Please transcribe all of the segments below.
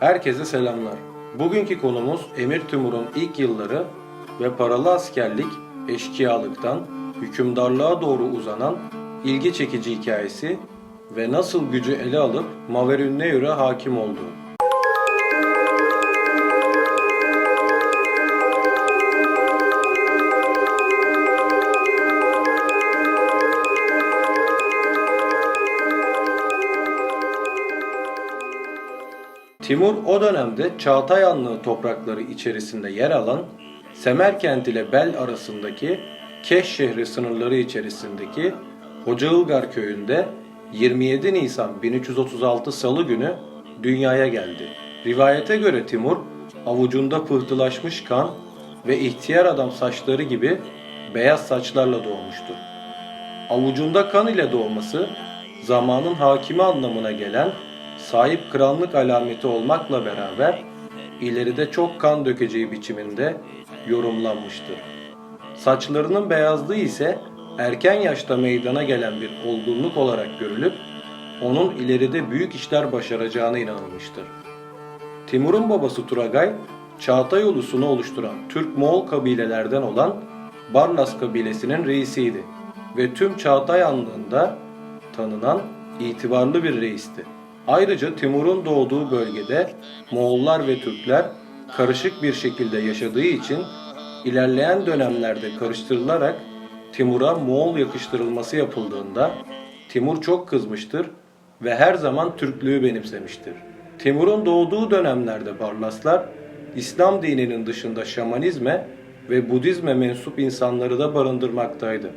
Herkese selamlar. Bugünkü konumuz Emir Timur'un ilk yılları ve paralı askerlik, eşkıyalıktan hükümdarlığa doğru uzanan ilgi çekici hikayesi ve nasıl gücü ele alıp Maverünneyur'e hakim olduğu. Timur o dönemde Çağatayanlığı toprakları içerisinde yer alan Semerkent ile Bel arasındaki Keş şehri sınırları içerisindeki Hocaılgar köyünde 27 Nisan 1336 Salı günü dünyaya geldi. Rivayete göre Timur avucunda pıhtılaşmış kan ve ihtiyar adam saçları gibi beyaz saçlarla doğmuştur. Avucunda kan ile doğması zamanın hakimi anlamına gelen sahip krallık alameti olmakla beraber ileride çok kan dökeceği biçiminde yorumlanmıştır. Saçlarının beyazlığı ise erken yaşta meydana gelen bir olgunluk olarak görülüp onun ileride büyük işler başaracağına inanılmıştır. Timur'un babası Turagay, Çağatay ulusunu oluşturan Türk-Moğol kabilelerden olan Barlas kabilesinin reisiydi ve tüm Çağatay Hanlığı'nda tanınan itibarlı bir reisti. Ayrıca Timur'un doğduğu bölgede Moğollar ve Türkler karışık bir şekilde yaşadığı için ilerleyen dönemlerde karıştırılarak Timur'a Moğol yakıştırılması yapıldığında Timur çok kızmıştır ve her zaman Türklüğü benimsemiştir. Timur'un doğduğu dönemlerde Barlaslar İslam dininin dışında şamanizme ve Budizme mensup insanları da barındırmaktaydı.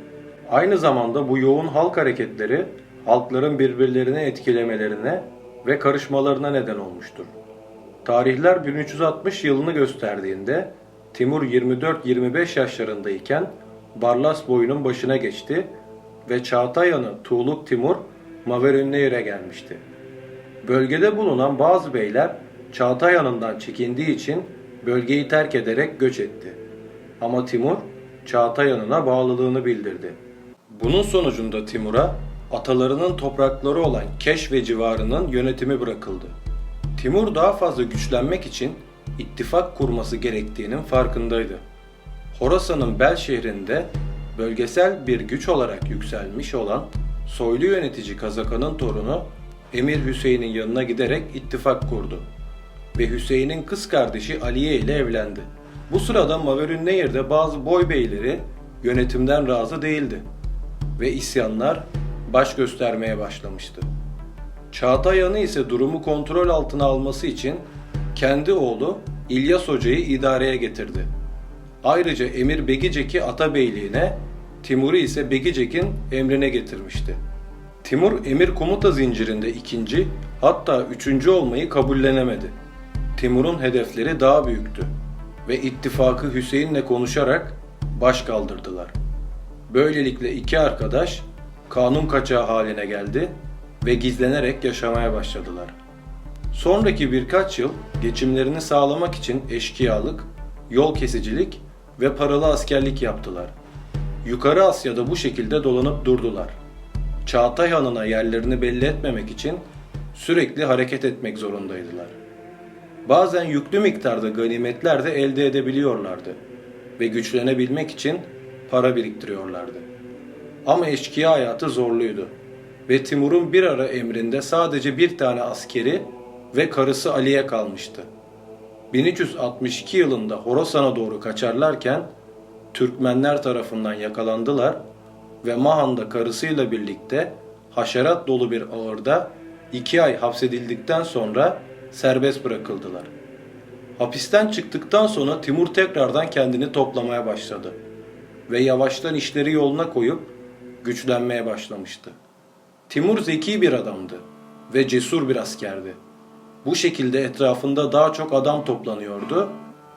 Aynı zamanda bu yoğun halk hareketleri halkların birbirlerini etkilemelerine ve karışmalarına neden olmuştur. Tarihler 1360 yılını gösterdiğinde Timur 24-25 yaşlarındayken Barlas boyunun başına geçti ve Çağatayan'ı Tuğluk Timur Maverünneyir'e gelmişti. Bölgede bulunan bazı beyler Çağatayan'ından çekindiği için bölgeyi terk ederek göç etti. Ama Timur Çağatayan'ına bağlılığını bildirdi. Bunun sonucunda Timur'a atalarının toprakları olan Keş ve civarının yönetimi bırakıldı. Timur daha fazla güçlenmek için ittifak kurması gerektiğinin farkındaydı. Horasan'ın Bel şehrinde bölgesel bir güç olarak yükselmiş olan soylu yönetici Kazakan'ın torunu Emir Hüseyin'in yanına giderek ittifak kurdu ve Hüseyin'in kız kardeşi Aliye ile evlendi. Bu sırada Maverünnehir'de bazı boy beyleri yönetimden razı değildi ve isyanlar baş göstermeye başlamıştı. Çağatay Yanı ise durumu kontrol altına alması için kendi oğlu İlyas Hoca'yı idareye getirdi. Ayrıca Emir Begicek'i Atabeyliğine, Timur'u ise Begicek'in emrine getirmişti. Timur emir komuta zincirinde ikinci hatta üçüncü olmayı kabullenemedi. Timur'un hedefleri daha büyüktü ve ittifakı Hüseyin'le konuşarak baş kaldırdılar. Böylelikle iki arkadaş kanun kaçağı haline geldi ve gizlenerek yaşamaya başladılar. Sonraki birkaç yıl geçimlerini sağlamak için eşkıyalık, yol kesicilik ve paralı askerlik yaptılar. Yukarı Asya'da bu şekilde dolanıp durdular. Çağatay Hanı'na yerlerini belli etmemek için sürekli hareket etmek zorundaydılar. Bazen yüklü miktarda ganimetler de elde edebiliyorlardı ve güçlenebilmek için para biriktiriyorlardı. Ama eşkıya hayatı zorluydu ve Timur'un bir ara emrinde sadece bir tane askeri ve karısı Ali'ye kalmıştı. 1362 yılında Horasan'a doğru kaçarlarken Türkmenler tarafından yakalandılar ve Mahan'da karısıyla birlikte haşerat dolu bir ağırda iki ay hapsedildikten sonra serbest bırakıldılar. Hapisten çıktıktan sonra Timur tekrardan kendini toplamaya başladı ve yavaştan işleri yoluna koyup güçlenmeye başlamıştı. Timur zeki bir adamdı ve cesur bir askerdi. Bu şekilde etrafında daha çok adam toplanıyordu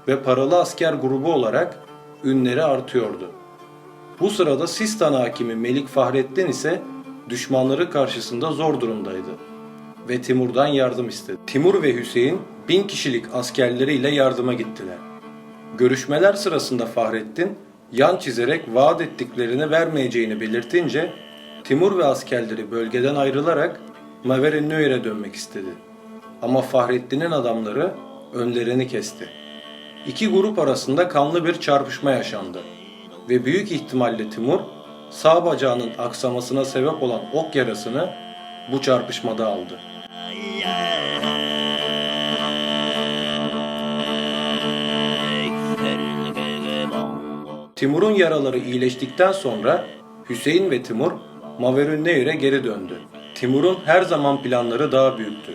ve paralı asker grubu olarak ünleri artıyordu. Bu sırada Sistan hakimi Melik Fahrettin ise düşmanları karşısında zor durumdaydı ve Timur'dan yardım istedi. Timur ve Hüseyin bin kişilik askerleriyle yardıma gittiler. Görüşmeler sırasında Fahrettin yan çizerek vaat ettiklerini vermeyeceğini belirtince Timur ve askerleri bölgeden ayrılarak Maverennöyer'e dönmek istedi. Ama Fahrettin'in adamları önlerini kesti. İki grup arasında kanlı bir çarpışma yaşandı ve büyük ihtimalle Timur sağ bacağının aksamasına sebep olan ok yarasını bu çarpışmada aldı. Timur'un yaraları iyileştikten sonra Hüseyin ve Timur Maverünnehir'e geri döndü. Timur'un her zaman planları daha büyüktü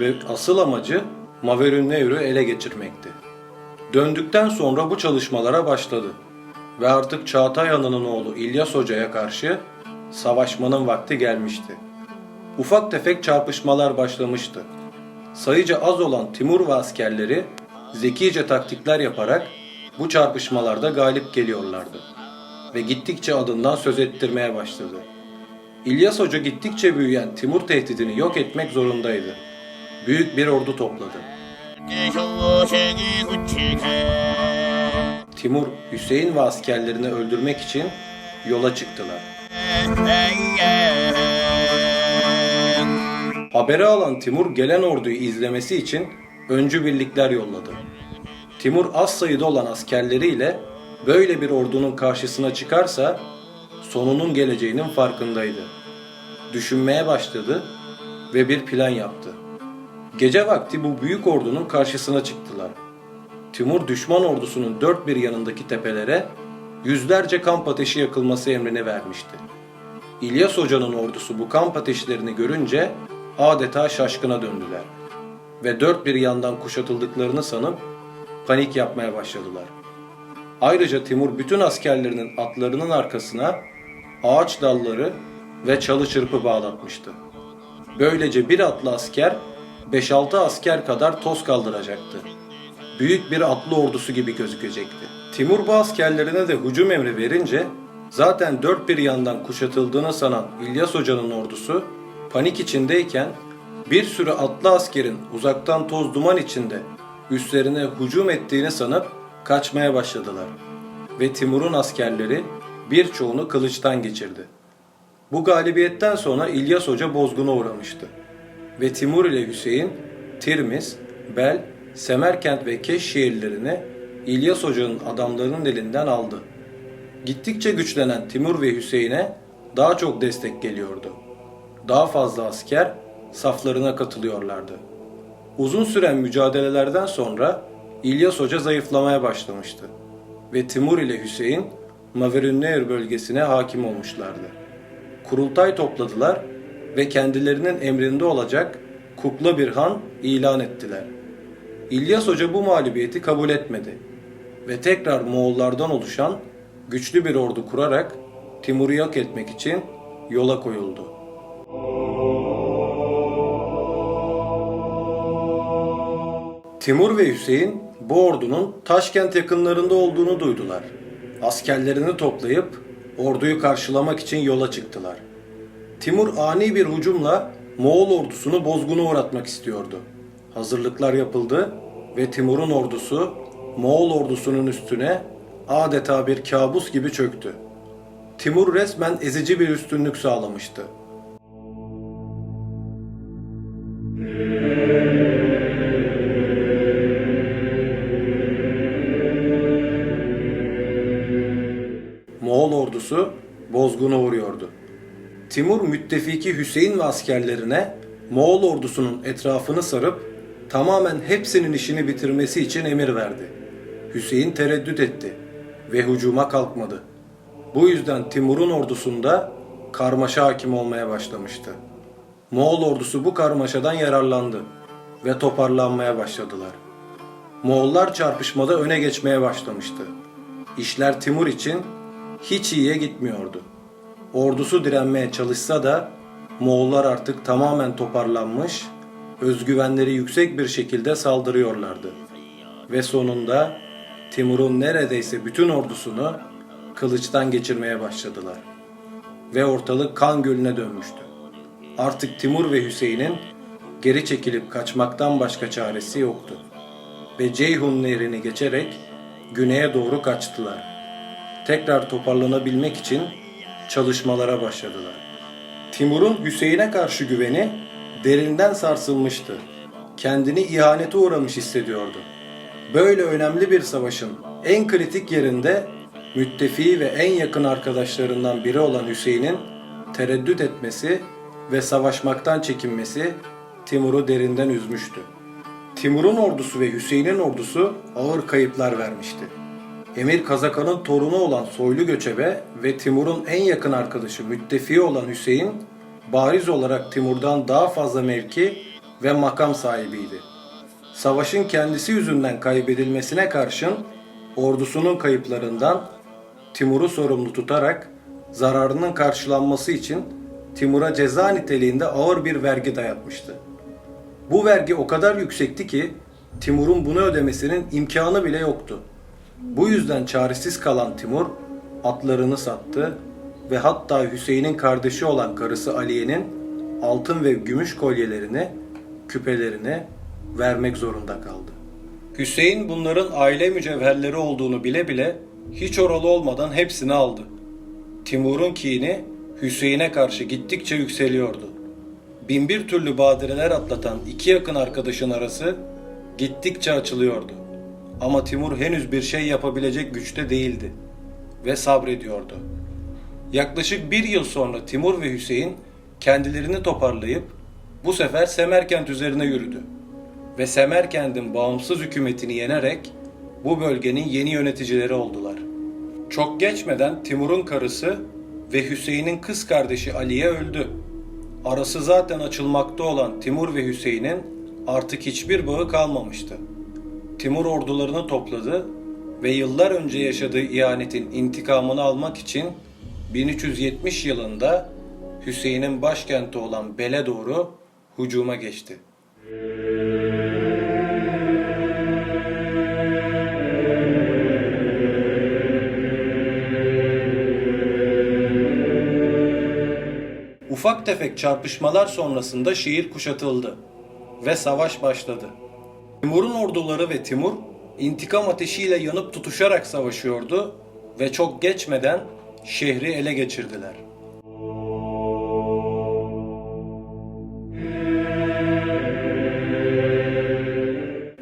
ve asıl amacı Maverünnehir'i ele geçirmekti. Döndükten sonra bu çalışmalara başladı ve artık Çağatay Hanı'nın oğlu İlyas Hoca'ya karşı savaşmanın vakti gelmişti. Ufak tefek çarpışmalar başlamıştı. Sayıca az olan Timur ve askerleri zekice taktikler yaparak bu çarpışmalarda galip geliyorlardı ve gittikçe adından söz ettirmeye başladı. İlyas Hoca gittikçe büyüyen Timur tehdidini yok etmek zorundaydı. Büyük bir ordu topladı. Timur, Hüseyin ve askerlerini öldürmek için yola çıktılar. Haberi alan Timur gelen orduyu izlemesi için öncü birlikler yolladı. Timur az sayıda olan askerleriyle böyle bir ordunun karşısına çıkarsa sonunun geleceğinin farkındaydı. Düşünmeye başladı ve bir plan yaptı. Gece vakti bu büyük ordunun karşısına çıktılar. Timur düşman ordusunun dört bir yanındaki tepelere yüzlerce kamp ateşi yakılması emrini vermişti. İlyas Hoca'nın ordusu bu kamp ateşlerini görünce adeta şaşkına döndüler ve dört bir yandan kuşatıldıklarını sanıp panik yapmaya başladılar. Ayrıca Timur bütün askerlerinin atlarının arkasına ağaç dalları ve çalı çırpı bağlatmıştı. Böylece bir atlı asker 5-6 asker kadar toz kaldıracaktı. Büyük bir atlı ordusu gibi gözükecekti. Timur bu askerlerine de hücum emri verince zaten dört bir yandan kuşatıldığını sanan İlyas Hoca'nın ordusu panik içindeyken bir sürü atlı askerin uzaktan toz duman içinde üstlerine hücum ettiğini sanıp kaçmaya başladılar. Ve Timur'un askerleri birçoğunu kılıçtan geçirdi. Bu galibiyetten sonra İlyas Hoca bozguna uğramıştı. Ve Timur ile Hüseyin, Tirmiz, Bel, Semerkent ve Keş şehirlerini İlyas Hoca'nın adamlarının elinden aldı. Gittikçe güçlenen Timur ve Hüseyin'e daha çok destek geliyordu. Daha fazla asker saflarına katılıyorlardı. Uzun süren mücadelelerden sonra İlyas Hoca zayıflamaya başlamıştı ve Timur ile Hüseyin Maverünnehir bölgesine hakim olmuşlardı. Kurultay topladılar ve kendilerinin emrinde olacak kukla bir han ilan ettiler. İlyas Hoca bu mağlubiyeti kabul etmedi ve tekrar Moğollardan oluşan güçlü bir ordu kurarak Timur'u yok etmek için yola koyuldu. Timur ve Hüseyin bu ordunun Taşkent yakınlarında olduğunu duydular. Askerlerini toplayıp orduyu karşılamak için yola çıktılar. Timur ani bir hücumla Moğol ordusunu bozguna uğratmak istiyordu. Hazırlıklar yapıldı ve Timur'un ordusu Moğol ordusunun üstüne adeta bir kabus gibi çöktü. Timur resmen ezici bir üstünlük sağlamıştı. Ordusu bozguna uğruyordu. Timur müttefiki Hüseyin ve askerlerine Moğol ordusunun etrafını sarıp tamamen hepsinin işini bitirmesi için emir verdi. Hüseyin tereddüt etti ve hücuma kalkmadı. Bu yüzden Timur'un ordusunda karmaşa hakim olmaya başlamıştı. Moğol ordusu bu karmaşadan yararlandı ve toparlanmaya başladılar. Moğollar çarpışmada öne geçmeye başlamıştı. İşler Timur için hiç iyiye gitmiyordu. Ordusu direnmeye çalışsa da Moğollar artık tamamen toparlanmış, özgüvenleri yüksek bir şekilde saldırıyorlardı. Ve sonunda Timur'un neredeyse bütün ordusunu kılıçtan geçirmeye başladılar. Ve ortalık kan gölüne dönmüştü. Artık Timur ve Hüseyin'in geri çekilip kaçmaktan başka çaresi yoktu. Ve Ceyhun nehrini geçerek güneye doğru kaçtılar tekrar toparlanabilmek için çalışmalara başladılar. Timur'un Hüseyin'e karşı güveni derinden sarsılmıştı. kendini ihanete uğramış hissediyordu. Böyle önemli bir savaşın en kritik yerinde müttefiği ve en yakın arkadaşlarından biri olan Hüseyin'in tereddüt etmesi ve savaşmaktan çekinmesi Timur'u derinden üzmüştü. Timur'un ordusu ve Hüseyin'in ordusu ağır kayıplar vermişti. Emir Kazakan'ın torunu olan Soylu Göçebe ve Timur'un en yakın arkadaşı müttefiği olan Hüseyin, bariz olarak Timur'dan daha fazla mevki ve makam sahibiydi. Savaşın kendisi yüzünden kaybedilmesine karşın ordusunun kayıplarından Timur'u sorumlu tutarak zararının karşılanması için Timur'a ceza niteliğinde ağır bir vergi dayatmıştı. Bu vergi o kadar yüksekti ki Timur'un bunu ödemesinin imkanı bile yoktu. Bu yüzden çaresiz kalan Timur atlarını sattı ve hatta Hüseyin'in kardeşi olan karısı Aliye'nin altın ve gümüş kolyelerini, küpelerini vermek zorunda kaldı. Hüseyin bunların aile mücevherleri olduğunu bile bile hiç oralı olmadan hepsini aldı. Timur'un kini Hüseyin'e karşı gittikçe yükseliyordu. Binbir türlü badireler atlatan iki yakın arkadaşın arası gittikçe açılıyordu. Ama Timur henüz bir şey yapabilecek güçte değildi ve sabrediyordu. Yaklaşık bir yıl sonra Timur ve Hüseyin kendilerini toparlayıp bu sefer Semerkent üzerine yürüdü ve Semerkent'in bağımsız hükümetini yenerek bu bölgenin yeni yöneticileri oldular. Çok geçmeden Timur'un karısı ve Hüseyin'in kız kardeşi Aliye öldü. Arası zaten açılmakta olan Timur ve Hüseyin'in artık hiçbir bağı kalmamıştı. Timur ordularını topladı ve yıllar önce yaşadığı ihanetin intikamını almak için 1370 yılında Hüseyin'in başkenti olan Bel'e doğru hücuma geçti. Ufak tefek çarpışmalar sonrasında şehir kuşatıldı ve savaş başladı. Timur'un orduları ve Timur intikam ateşiyle yanıp tutuşarak savaşıyordu ve çok geçmeden şehri ele geçirdiler.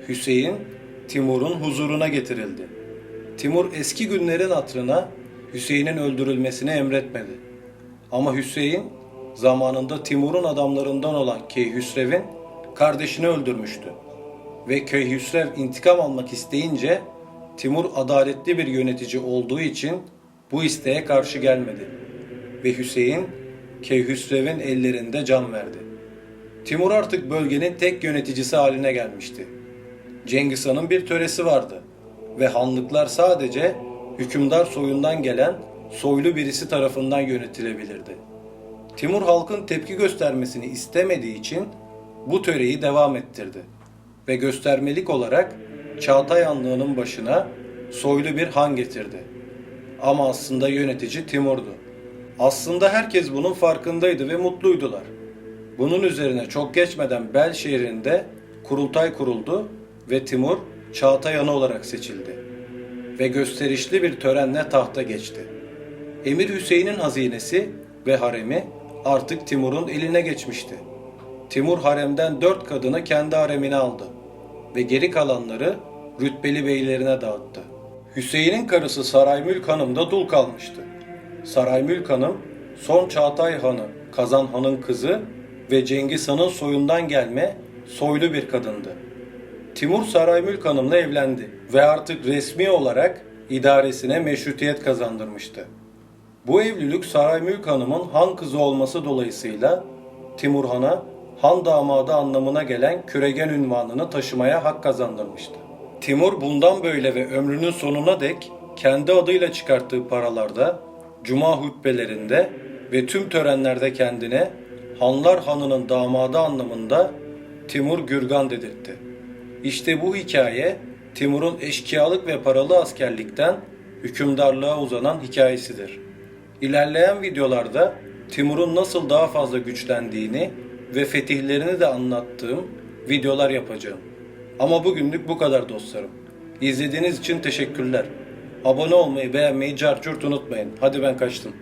Hüseyin Timur'un huzuruna getirildi. Timur eski günlerin hatırına Hüseyin'in öldürülmesini emretmedi. Ama Hüseyin zamanında Timur'un adamlarından olan Keyhüsrev'in kardeşini öldürmüştü. Ve Keyhüsrev intikam almak isteyince Timur adaletli bir yönetici olduğu için bu isteğe karşı gelmedi. Ve Hüseyin Keyhüsrev'in ellerinde can verdi. Timur artık bölgenin tek yöneticisi haline gelmişti. Cengiz Han'ın bir töresi vardı ve hanlıklar sadece hükümdar soyundan gelen soylu birisi tarafından yönetilebilirdi. Timur halkın tepki göstermesini istemediği için bu töreyi devam ettirdi ve göstermelik olarak Çağatay başına soylu bir han getirdi. Ama aslında yönetici Timur'du. Aslında herkes bunun farkındaydı ve mutluydular. Bunun üzerine çok geçmeden Bel şehrinde kurultay kuruldu ve Timur Çağatay olarak seçildi. Ve gösterişli bir törenle tahta geçti. Emir Hüseyin'in hazinesi ve haremi artık Timur'un eline geçmişti. Timur haremden dört kadını kendi haremine aldı ve geri kalanları rütbeli beylerine dağıttı. Hüseyin'in karısı Saraymülk Hanım da dul kalmıştı. Saraymülk Hanım son Çağatay Hanı, Kazan Han'ın kızı ve Cengiz Han'ın soyundan gelme soylu bir kadındı. Timur Saraymülk Hanım'la evlendi ve artık resmi olarak idaresine meşrutiyet kazandırmıştı. Bu evlilik Saraymülk Hanım'ın han kızı olması dolayısıyla Timur Han'a han damadı anlamına gelen küregen ünvanını taşımaya hak kazandırmıştı. Timur bundan böyle ve ömrünün sonuna dek kendi adıyla çıkarttığı paralarda, cuma hutbelerinde ve tüm törenlerde kendine Hanlar Hanı'nın damadı anlamında Timur Gürgan dedirtti. İşte bu hikaye Timur'un eşkıyalık ve paralı askerlikten hükümdarlığa uzanan hikayesidir. İlerleyen videolarda Timur'un nasıl daha fazla güçlendiğini ve fetihlerini de anlattığım videolar yapacağım. Ama bugünlük bu kadar dostlarım. İzlediğiniz için teşekkürler. Abone olmayı, beğenmeyi, carcurt unutmayın. Hadi ben kaçtım.